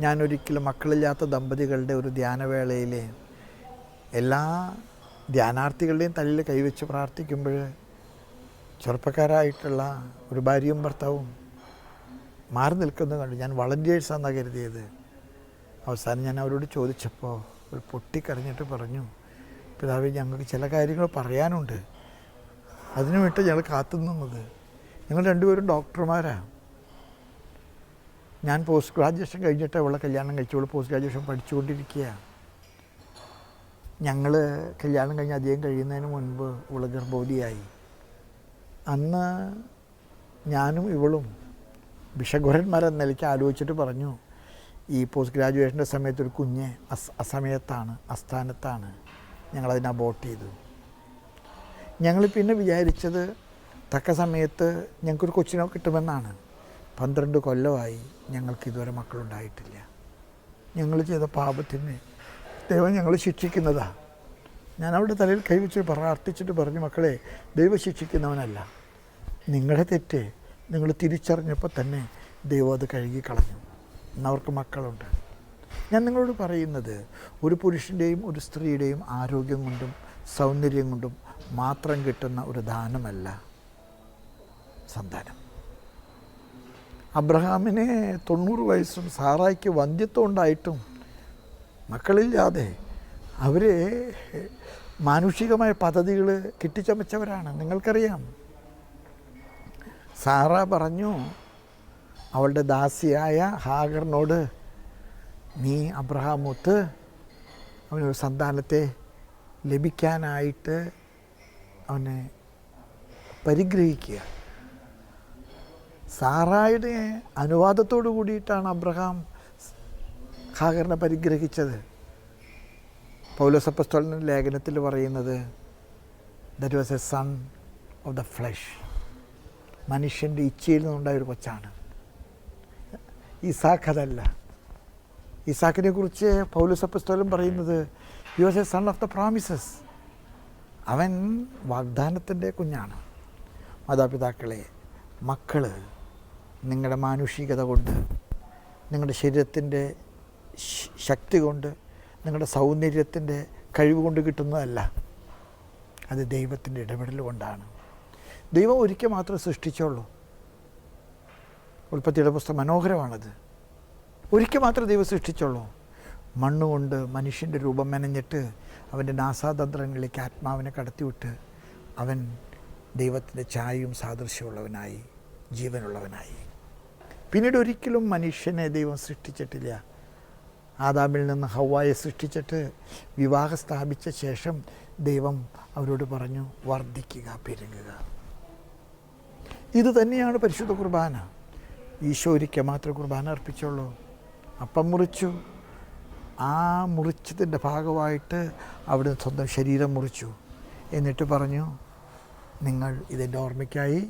ഞാനൊരിക്കലും മക്കളില്ലാത്ത ദമ്പതികളുടെ ഒരു ധ്യാനവേളയിൽ എല്ലാ ധ്യാനാർത്ഥികളുടെയും തലയിൽ കൈവച്ച് പ്രാർത്ഥിക്കുമ്പോൾ ചെറുപ്പക്കാരായിട്ടുള്ള ഒരു ഭാര്യയും ഭർത്താവും മാറി നിൽക്കുന്നത് കണ്ടു. ഞാൻ വളണ്ടിയേഴ്സാണെന്നാണ് കരുതിയത്. അവസാനം ഞാൻ അവരോട് ചോദിച്ചപ്പോൾ ഒരു പൊട്ടിക്കരഞ്ഞിട്ട് പറഞ്ഞു പിതാവ് ഞങ്ങൾക്ക് ചില കാര്യങ്ങൾ പറയാനുണ്ട്. അതിനു വേണ്ടി ഞങ്ങൾ കാത്തു നിന്നത് ഞങ്ങൾ രണ്ടുപേരും ഡോക്ടർമാരാണ് ഞാൻ പോസ്റ്റ് ഗ്രാജുവേഷൻ കഴിഞ്ഞിട്ട് അവളെ കല്യാണം കഴിച്ചോളൂ പോസ്റ്റ് ഗ്രാജുവേഷൻ പഠിച്ചുകൊണ്ടിരിക്കുകയാണ് ഞങ്ങൾ കല്യാണം കഴിഞ്ഞ് അധികം കഴിയുന്നതിന് മുൻപ് ഇവൾ ഗർഭവതിയായി. അന്ന് ഞാനും ഇവളും ബിഷഗുരന്മാരെന്ന നിലയ്ക്ക് ആലോചിച്ചിട്ട് പറഞ്ഞു ഈ പോസ്റ്റ് ഗ്രാജുവേഷന്റെ സമയത്ത് ഒരു കുഞ്ഞ് അസ് അസമയത്താണ് അസ്ഥാനത്താണ് ഞങ്ങളതിനെ അബോട്ട് ചെയ്തു ഞങ്ങൾ പിന്നെ വിചാരിച്ചത് തക്ക സമയത്ത് ഞങ്ങൾക്കൊരു കൊച്ചിനെ കിട്ടുമെന്നാണ്. പന്ത്രണ്ട് കൊല്ലമായി ഞങ്ങൾക്ക് ഇതുവരെ മക്കളുണ്ടായിട്ടില്ല. ഞങ്ങൾ ചെയ്ത പാപത്തിന് ദൈവം ഞങ്ങൾ ശിക്ഷിക്കുന്നതാ. ഞാൻ അവിടെ തലയിൽ കൈവച്ച് പ്രാർത്ഥിച്ചിട്ട് പറഞ്ഞു മക്കളെ ദൈവം ശിക്ഷിക്കുന്നവനല്ല. നിങ്ങളുടെ തെറ്റ് നിങ്ങൾ തിരിച്ചറിഞ്ഞപ്പോൾ തന്നെ ദൈവം അത് കഴുകി കളഞ്ഞു എന്നവർക്ക് മക്കളുണ്ട്. ഞാൻ നിങ്ങളോട് പറയുന്നത് ഒരു പുരുഷന്റെയും ഒരു സ്ത്രീയുടെയും ആരോഗ്യം കൊണ്ടും സൗന്ദര്യം കൊണ്ടും മാത്രം കിട്ടുന്ന ഒരു ദാനമല്ല സന്താനം. അബ്രഹാമിന് തൊണ്ണൂറ് വയസ്സും സാറായിക്ക് വന്ധ്യത്വം ഉണ്ടായിട്ടും മക്കളില്ലാതെ അവർ മാനുഷികമായ പദ്ധതികൾ കെട്ടിച്ചമച്ചവരാണ്. നിങ്ങൾക്കറിയാം. സാറ പറഞ്ഞു അവളുടെ ദാസിയായ ഹാഗറിനോട് നീ അബ്രഹാമൊത്ത് അവനൊരു സന്താനത്തെ ലഭിക്കാനായിട്ട് അവനെ പരിഗ്രഹിക്കുക. സാറായുടെ അനുവാദത്തോടു കൂടിയിട്ടാണ് അബ്രഹാം ഹാഗറിനെ പരിഗ്രഹിച്ചത്. പൗലോസപ്പസ്തോളിന്റെ ലേഖനത്തിൽ പറയുന്നത് that was a son of the flesh മനുഷ്യന്റെ ഇച്ഛയിൽ നിന്നുണ്ടായ ഒരു കൊച്ചാണ്. ഇസാഖ് അതല്ല ഇസാഖിനെ കുറിച്ച് പൗലോസപ്പസ്തോലം പറയുന്നത് he was a son of the promises അവൻ വാഗ്ദാനത്തിന്റെ കുഞ്ഞാണ്. മാതാപിതാക്കളെ മക്കൾ നിങ്ങളുടെ മാനുഷികത കൊണ്ട് നിങ്ങളുടെ ശരീരത്തിന്റെ ശക്തി കൊണ്ട് നിങ്ങളുടെ സൗന്ദര്യത്തിന്റെ കഴിവ് കൊണ്ട് കിട്ടുന്നതല്ല. അത് ദൈവത്തിന്റെ ഇടപെടൽ കൊണ്ടാണ്. ദൈവം ഒരിക്കൽ മാത്രമേ സൃഷ്ടിച്ചുള്ളൂ. ഉൽപ്പത്തിയുടെ പുസ്തകം മനോഹരമാണത്. ഒരിക്കൽ മാത്രമേ ദൈവം സൃഷ്ടിച്ചുള്ളൂ. മണ്ണുകൊണ്ട് മനുഷ്യന്റെ രൂപം മെനഞ്ഞിട്ട് അവന്റെ നാസാതന്ത്രങ്ങളിലേക്ക് ആത്മാവിനെ കടത്തിവിട്ട് അവൻ ദൈവത്തിന്റെ ഛായയും സാദൃശ്യമുള്ളവനായി ജീവനുള്ളവനായി. പിന്നീട് ഒരിക്കലും മനുഷ്യനെ ദൈവം സൃഷ്ടിച്ചിട്ടില്ല. ആദാമിൽ നിന്ന് ഹവായെ സൃഷ്ടിച്ചിട്ട് വിവാഹം സ്ഥാപിച്ച ശേഷം ദൈവം അവരോട് പറഞ്ഞു വർദ്ധിക്കുക പെരുകുക. ഇത് തന്നെയാണ് പരിശുദ്ധ കുർബാന. ഈശോ ഒരിക്കൽ മാത്രം കുർബാന അർപ്പിച്ചുള്ളൂ. അപ്പം മുറിച്ചു. ആ മുറിച്ചതിന്റെ ഭാഗമായിട്ട് അവിടെ സ്വന്തം ശരീരം മുറിച്ചു. എന്നിട്ട് പറഞ്ഞു നിങ്ങൾ ഇതിന്റെ ഓർമ്മയ്ക്കായി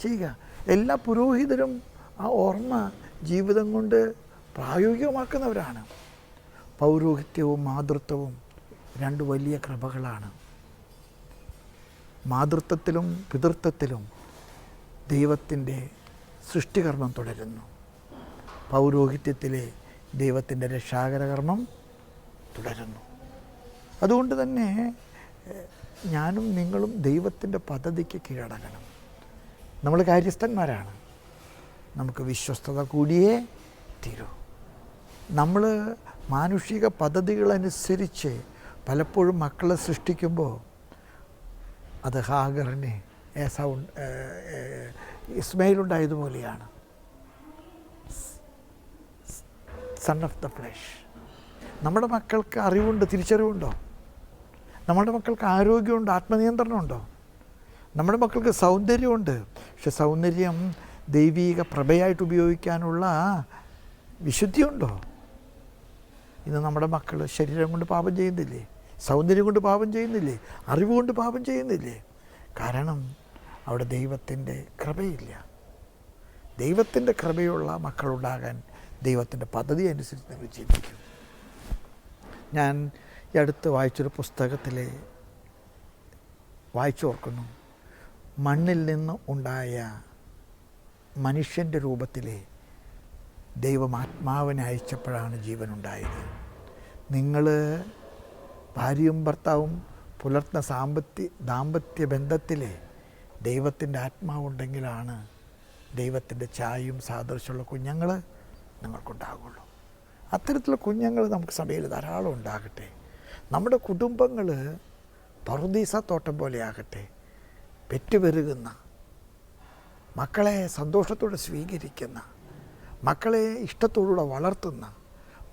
ചെയ്യുക. എല്ലാ പുരോഹിതരും ആ ഓർമ്മ ജീവിതം കൊണ്ട് പ്രായോഗികമാക്കുന്നവരാണ്. പൗരോഹിത്യവും മാതൃത്വവും രണ്ട് വലിയ കൃപകളാണ്. മാതൃത്വത്തിലും പിതൃത്വത്തിലും ദൈവത്തിന്റെ സൃഷ്ടികർമ്മം തുടരുന്നു. പൗരോഹിത്യത്തിലെ ദൈവത്തിന്റെ രക്ഷാകരകർമ്മം തുടരുന്നു. അതുകൊണ്ട് തന്നെ ഞാനും നിങ്ങളും ദൈവത്തിന്റെ പദ്ധതിക്ക് കീഴടങ്ങണം. നമ്മൾ കാര്യസ്ഥന്മാരാണ്. നമുക്ക് വിശ്വസ്തത കൂടിയേ തീരൂ. നമ്മൾ മാനുഷിക പദ്ധതികളനുസരിച്ച് പലപ്പോഴും മക്കളെ സൃഷ്ടിക്കുമ്പോൾ അത് ഹാഗറിന് ഏസൗ ഇസ്മയിലുണ്ടായതുപോലെയാണ് സൺ ഓഫ് ദ ഫ്ലഷ് നമ്മുടെ മക്കൾക്ക് അറിവുണ്ട് തിരിച്ചറിവുണ്ടോ? നമ്മുടെ മക്കൾക്ക് ആരോഗ്യമുണ്ട് ആത്മനിയന്ത്രണമുണ്ടോ? നമ്മുടെ മക്കൾക്ക് സൗന്ദര്യമുണ്ട്. പക്ഷെ സൗന്ദര്യം ദൈവീക പ്രഭയായിട്ട് ഉപയോഗിക്കാനുള്ള വിശുദ്ധിയുണ്ടോ? ഇന്ന് നമ്മുടെ മക്കൾ ശരീരം കൊണ്ട് പാപം ചെയ്യുന്നില്ലേ? സൗന്ദര്യം കൊണ്ട് പാപം ചെയ്യുന്നില്ലേ? അറിവ് കൊണ്ട് പാപം ചെയ്യുന്നില്ലേ? കാരണം അവിടെ ദൈവത്തിന്റെ കൃപയില്ല. ദൈവത്തിന്റെ കൃപയുള്ള മക്കളുണ്ടാകാൻ ദൈവത്തിന്റെ പദ്ധതി അനുസരിച്ച് നിങ്ങൾ ചിന്തിക്കും ഞാൻ ഈ അടുത്ത് വായിച്ചൊരു പുസ്തകത്തിൽ വായിച്ചോർക്കുന്നു മണ്ണിൽ നിന്ന് ഉണ്ടായ മനുഷ്യന്റെ രൂപത്തിലെ ദൈവം ആത്മാവിനെ അയച്ചപ്പോഴാണ് ജീവനുണ്ടായത്. നിങ്ങൾ ഭാര്യയും ഭർത്താവും പുലർത്തുന്ന സാമ്പത്തി ദാമ്പത്യ ബന്ധത്തിലെ ദൈവത്തിന്റെ ആത്മാവുണ്ടെങ്കിലാണ് ദൈവത്തിന്റെ ചായയും സാദൃശ്യമുള്ള കുഞ്ഞുങ്ങൾ നിങ്ങൾക്കുണ്ടാകുള്ളൂ അത്തരത്തിലുള്ള കുഞ്ഞുങ്ങൾ നമുക്ക് സഭയിൽ ധാരാളം ഉണ്ടാകട്ടെ. നമ്മുടെ കുടുംബങ്ങൾ പറുദീസ തോട്ടം പോലെയാകട്ടെ. പെറ്റുപെരുകുന്ന മക്കളെ സന്തോഷത്തോടെ സ്വീകരിക്കുന്ന മക്കളെ ഇഷ്ടത്തോടുകൂടെ വളർത്തുന്ന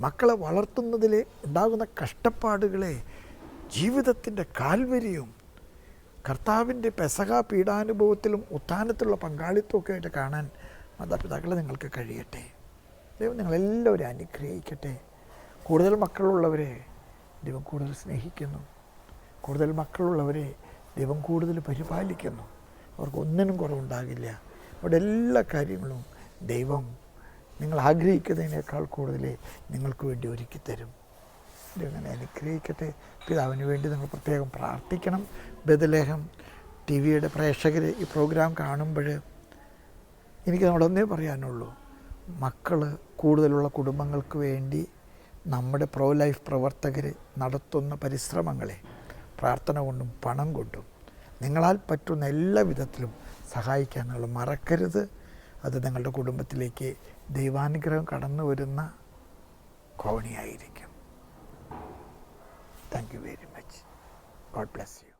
മക്കളെ വളർത്തുന്നതിൽ ഉണ്ടാകുന്ന കഷ്ടപ്പാടുകളെ ജീവിതത്തിന്റെ കാൽവരിയും കർത്താവിന്റെ പെസക പീഡാനുഭവത്തിലും ഉത്ഥാനത്തിലുള്ള പങ്കാളിത്തമൊക്കെ ആയിട്ട് കാണാൻ മാതാപിതാക്കളെ നിങ്ങൾക്ക് കഴിയട്ടെ. ദൈവം നിങ്ങളെല്ലാവരും അനുഗ്രഹിക്കട്ടെ. കൂടുതൽ മക്കളുള്ളവരെ ദൈവം കൂടുതൽ സ്നേഹിക്കുന്നു. കൂടുതൽ മക്കളുള്ളവരെ ദൈവം കൂടുതൽ പരിപാലിക്കുന്നു. അവർക്ക് ഒന്നിനും കുറവുണ്ടാകില്ല. അവിടെ എല്ലാ കാര്യങ്ങളും ദൈവം നിങ്ങൾ ആഗ്രഹിക്കുന്നതിനേക്കാൾ കൂടുതൽ നിങ്ങൾക്ക് വേണ്ടി ഒരുക്കി തരും. ദൈവം അങ്ങനെ അനുഗ്രഹിക്കട്ടെ. പിതാവിന് വേണ്ടി നിങ്ങൾ പ്രത്യേകം പ്രാർത്ഥിക്കണം. ബദലേഹം ടി വിയുടെ പ്രേക്ഷകർ ഈ പ്രോഗ്രാം കാണുമ്പോൾ എനിക്ക് നമ്മളൊന്നേ പറയാനുള്ളൂ. മക്കൾ കൂടുതലുള്ള കുടുംബങ്ങൾക്ക് വേണ്ടി നമ്മുടെ പ്രോ ലൈഫ് പ്രവർത്തകർ നടത്തുന്ന പരിശ്രമങ്ങളെ പ്രാർത്ഥന കൊണ്ടും പണം കൊണ്ടും നിങ്ങളാൽ പറ്റുന്ന എല്ലാ വിധത്തിലും സഹായിക്കാൻ നിങ്ങൾ മറക്കരുത്. അത് നിങ്ങളുടെ കുടുംബത്തിലേക്ക് ദൈവാനുഗ്രഹം കടന്നു വരുന്ന കോണിയായിരിക്കും. Thank you very much God bless you